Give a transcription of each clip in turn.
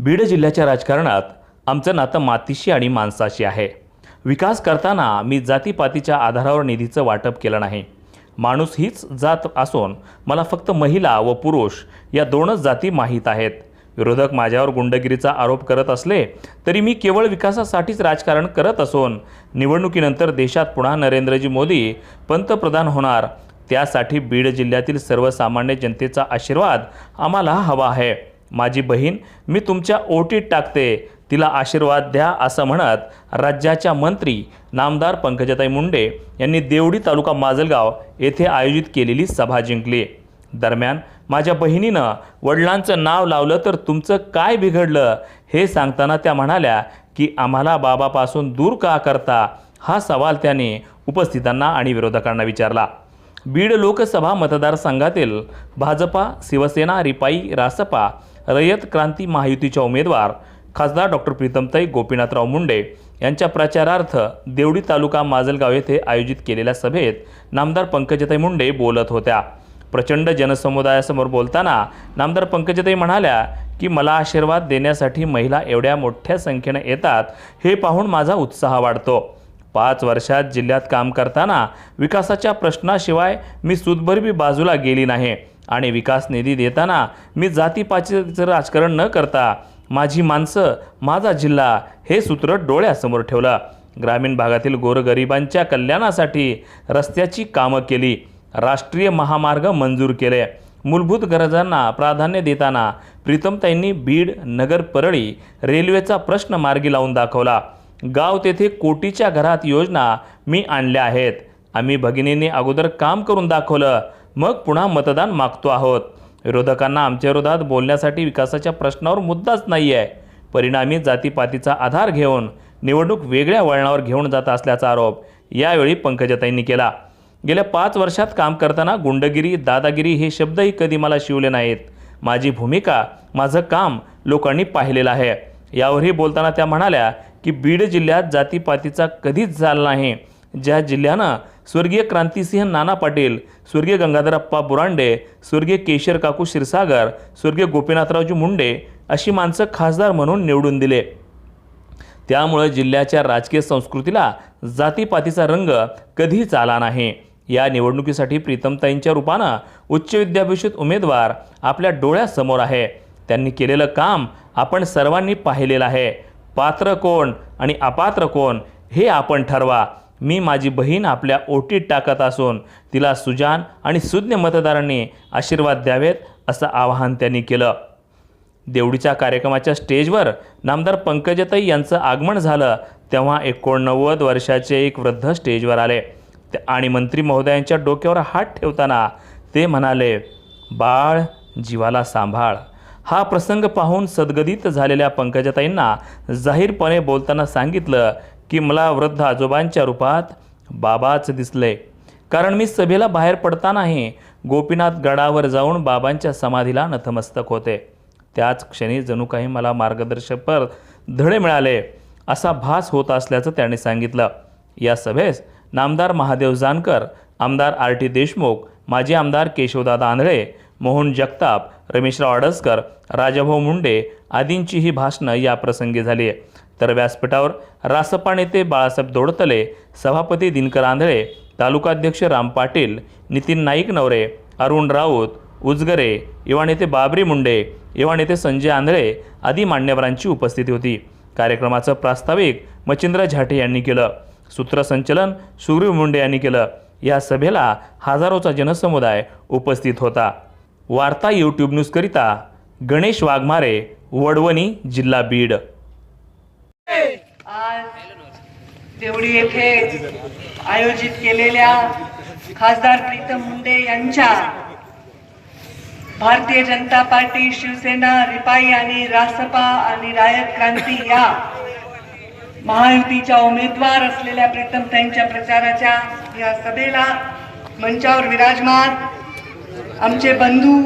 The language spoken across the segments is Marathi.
बीड जिल्ह्याच्या राजकारणात आमचं नातं मातीशी आणि माणसाशी आहे. विकास करताना मी जातीपातीच्या आधारावर निधीचं वाटप केलं नाही. माणूस हीच जात असून मला फक्त महिला व पुरुष या दोनच जाती माहीत आहेत. विरोधक माझ्यावर गुंडगिरीचा आरोप करत असले तरी मी केवळ विकासासाठीच राजकारण करत असून निवडणुकीनंतर देशात पुन्हा नरेंद्रजी मोदी पंतप्रधान होणार त्यासाठी बीड जिल्ह्यातील सर्वसामान्य जनतेचा आशीर्वाद आम्हाला हवा आहे. माझी बहीण मी तुमच्या ओटीत टाकते. तिला आशीर्वाद द्या असं म्हणत राज्याच्या मंत्री नामदार पंकजाताई मुंडे यांनी देवडी तालुका माजलगाव येथे आयोजित केलेली सभा जिंकली. दरम्यान माझ्या बहिणीनं वडिलांचं नाव लावलं तर तुमचं काय बिघडलं हे सांगताना त्या म्हणाल्या की आम्हाला बाबापासून दूर का करता? हा सवाल त्याने उपस्थितांना आणि विरोधकांना विचारला. बीड लोकसभा मतदारसंघातील भाजपा शिवसेना रिपाई रासपा रयत क्रांती महायुतीच्या उमेदवार खासदार डॉक्टर प्रीतमताई गोपीनाथराव मुंडे यांच्या प्रचारार्थ देवडी तालुका माजलगाव येथे आयोजित केलेल्या सभेत नामदार पंकजताई मुंडे बोलत होत्या. प्रचंड जनसमुदायासमोर बोलताना नामदार पंकजताई म्हणाल्या की मला आशीर्वाद देण्यासाठी महिला एवढ्या मोठ्या संख्येनं येतात हे पाहून माझा उत्साह वाढतो. पाच वर्षात जिल्ह्यात काम करताना विकासाच्या प्रश्नाशिवाय मी सुदभरबी बाजूला गेली नाही. आणि विकास निधी देताना मी जातीपातीचं राजकारण न करता माझी माणसं माझा जिल्हा हे सूत्र डोळ्यासमोर ठेवलं. ग्रामीण भागातील गोरगरिबांच्या कल्याणासाठी रस्त्याची कामं केली. राष्ट्रीय महामार्ग मंजूर केले. मूलभूत गरजांना प्राधान्य देताना प्रीतमताईंनी बीड नगर परळी रेल्वेचा प्रश्न मार्गी लावून दाखवला. गाव तेथे कोटीच्या घरात योजना मी आणल्या आहेत. आम्ही भगिनींनी अगोदर काम करून दाखवलं. मग पुन्हा मतदान मागतो आहोत. विरोधकांना आमच्या विरोधात बोलण्यासाठी विकासाच्या प्रश्नावर मुद्दाच नाही आहे. परिणामी जातीपातीचा आधार घेऊन निवडणूक वेगळ्या वळणावर घेऊन जात असल्याचा आरोप यावेळी पंकजाताईंनी केला. गेल्या पाच वर्षात काम करताना गुंडगिरी दादागिरी हे शब्दही कधी मला शिवले नाहीत. माझी भूमिका माझं काम लोकांनी पाहिलेलं आहे. यावरही बोलताना त्या म्हणाल्या की बीड जिल्ह्यात जातीपातीचा कधीच झाला नाही. ज्या जिल्ह्यानं स्वर्गीय क्रांतिसिंह नाना पाटील स्वर्गीय गंगाधरप्पा बुरांडे स्वर्गीय केशर काकू क्षीरसागर स्वर्गीय गोपीनाथरावजी मुंडे अशी माणसं खासदार म्हणून निवडून दिले. त्यामुळे जिल्ह्याच्या राजकीय संस्कृतीला जातीपातीचा रंग कधीच आला नाही. या निवडणुकीसाठी प्रीतमताईंच्या रूपानं उच्च विद्याभिषित उमेदवार आपल्या डोळ्यासमोर आहे. त्यांनी केलेलं काम आपण सर्वांनी पाहिलेलं आहे. पात्र कोण आणि अपात्र कोण हे आपण ठरवा. मी माझी बहीण आपल्या ओटीत टाकत असून तिला सुजान आणि सुज्ञ मतदारांनी आशीर्वाद द्यावेत असं आवाहन त्यांनी केलं. देवडीच्या कार्यक्रमाच्या स्टेजवर नामदार पंकजताई यांचं आगमन झालं तेव्हा एकोणनव्वद वर्षाचे एक वृद्ध स्टेजवर आले. आणि मंत्री महोदयांच्या डोक्यावर हात ठेवताना ते म्हणाले बाळ जीवाला सांभाळ. हा प्रसंग पाहून सद्गदित झालेल्या पंकजताईंना जाहीरपणे बोलताना सांगितलं की मला वृद्ध आजोबांच्या रूपात बाबाच दिसले. कारण मी सभेला बाहेर पडतानाही गोपीनाथ गडावर जाऊन बाबांच्या समाधीला नतमस्तक होते. त्याच क्षणी जणू काही मला मार्गदर्शकपर धडे मिळाले असा भास होत असल्याचं त्यांनी सांगितलं. या सभेस नामदार महादेव जानकर आमदार आर टी देशमुख माजी आमदार केशवदादा आंधळे मोहन जगताप रमेशराव आडसकर राजाभाऊ मुंडे आदींचीही भाषणं या प्रसंगी झाली. तर व्यासपीठावर रासपा नेते बाळासाहेब दोडतले सभापती दिनकर आंधळे तालुकाध्यक्ष राम पाटील नितीन नाईक नवरे अरुण राऊत उजगरे युवा नेते बाबरी मुंडे युवा नेते संजय आंधळे आदी मान्यवरांची उपस्थिती होती. कार्यक्रमाचं प्रास्ताविक मच्छिंद्र झाटे यांनी केलं. सूत्रसंचलन सुग्रीव मुंडे यांनी केलं. या सभेला हजारोचा जनसमुदाय उपस्थित होता. वार्ता यूट्यूब न्यूजकरिता गणेश वाघमारे वडवणी जिल्हा बीड. आज देवडी येथे आयोजित केलेल्या खासदार प्रीतम मुंडे यांच्या भारतीय जनता पार्टी शिवसेना रिपाई आणि रासपा आणि रायत क्रांती या महायुतीच्या उमेदवार असलेल्या प्रीतम त्यांच्या प्रचाराच्या या सभेला मंचावर विराजमान आमचे बंधू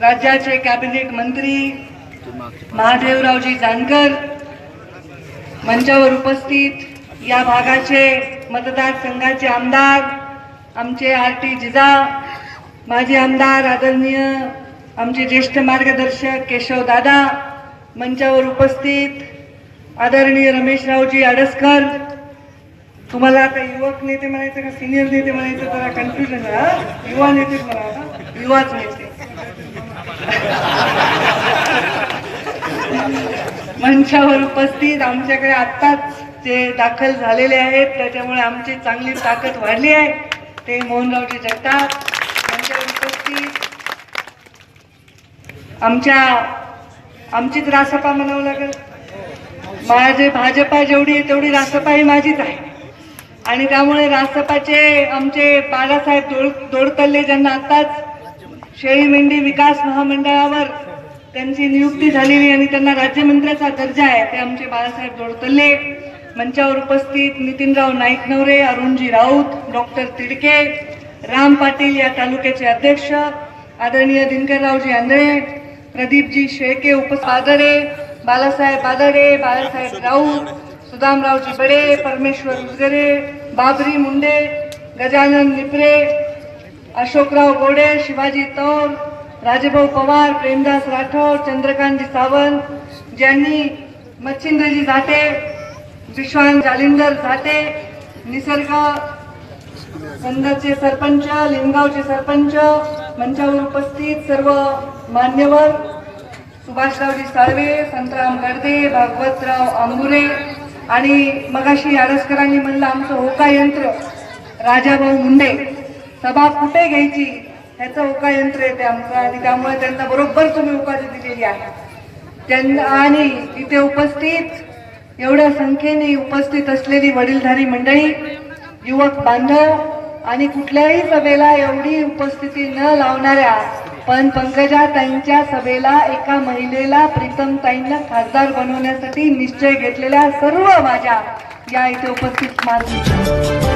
राज्याचे कॅबिनेट मंत्री महादेवरावजी जानकर मंचावर उपस्थित या भागाचे मतदारसंघाचे आमदार आमचे आर टी जिजा माजी आमदार आदरणीय आमचे ज्येष्ठ मार्गदर्शक केशव दादा मंचावर उपस्थित आदरणीय रमेशरावजी आडसकर. तुम्हाला आता युवक नेते म्हणायचं का सिनियर नेते म्हणायचं जरा कन्फ्युजन आहे युवा नेतेच म्हणा युवाच नेते. मंचावर उपस्थित. आमच्याकडे आत्ताच जे दाखल झालेले आहेत त्याच्यामुळे आमची चांगली ताकद वाढली आहे. ते मोहनरावजी जगताप मंचावर उपस्थित. आमच्या आमचीच रासपा म्हणावं लागेल. माझे भाजपा जेवढी आहे तेवढी रासपा ही माझीच आहे. आणि त्यामुळे रासपाचे आमचे बाळासाहेब दोड दोडतल्ले ज्यांना आत्ताच शेळी मेंढी विकास महामंडळावर त्यांची नियुक्ती झालेली आणि त्यांना राज्यमंत्र्याचा दर्जा आहे. ते आमचे बाळासाहेब दोडतल्ले मंचावर उपस्थित नितीनराव नाईक नवरे अरुणजी राऊत डॉक्टर तिडके राम पाटील या तालुक्याचे अध्यक्ष आदरणीय दिनकररावजी आंधळे प्रदीपजी शेळके उपसादरे बालासाहेब बादडे बाळासाहेब राऊत सुदामरावजी बडे परमेश्वर उजगरे बाबरी मुंडे गजानन निपरे अशोकराव गोडे शिवाजी तौर राजेभाऊ पवार प्रेमदास राठोड चंद्रकांतजी सावंत ज्यांनी मच्छिंद्रजी झाटे विश्वान जालिंदर झाटे निसर्ग संघाचे सरपंच लिंगावचे सरपंच मंचावर उपस्थित सर्व मान्यवर सुभाषरावजी साळवे संतराम गर्दे भागवतराव आंबुरे आणि मगाशी याडसकरांनी म्हणलं आमचं होका यंत्र राजाभाऊ मुंडे. सभा कुठे घ्यायची? ह्याचं उका यंत्र येते आमचं आणि त्यामुळे त्यांना बरोबर तुम्ही उपाधी दिलेली आहे. त्यांना आणि इथे उपस्थित एवढ्या संख्येने उपस्थित असलेली वडीलधारी मंडळी युवक बांधव आणि कुठल्याही सभेला एवढी उपस्थिती न लावणाऱ्या पण पंकजा त्यांच्या सभेला एका महिलेला प्रीतम ताईंना खासदार बनवण्यासाठी निश्चय घेतलेल्या सर्व माझ्या या इथे उपस्थित मार्ग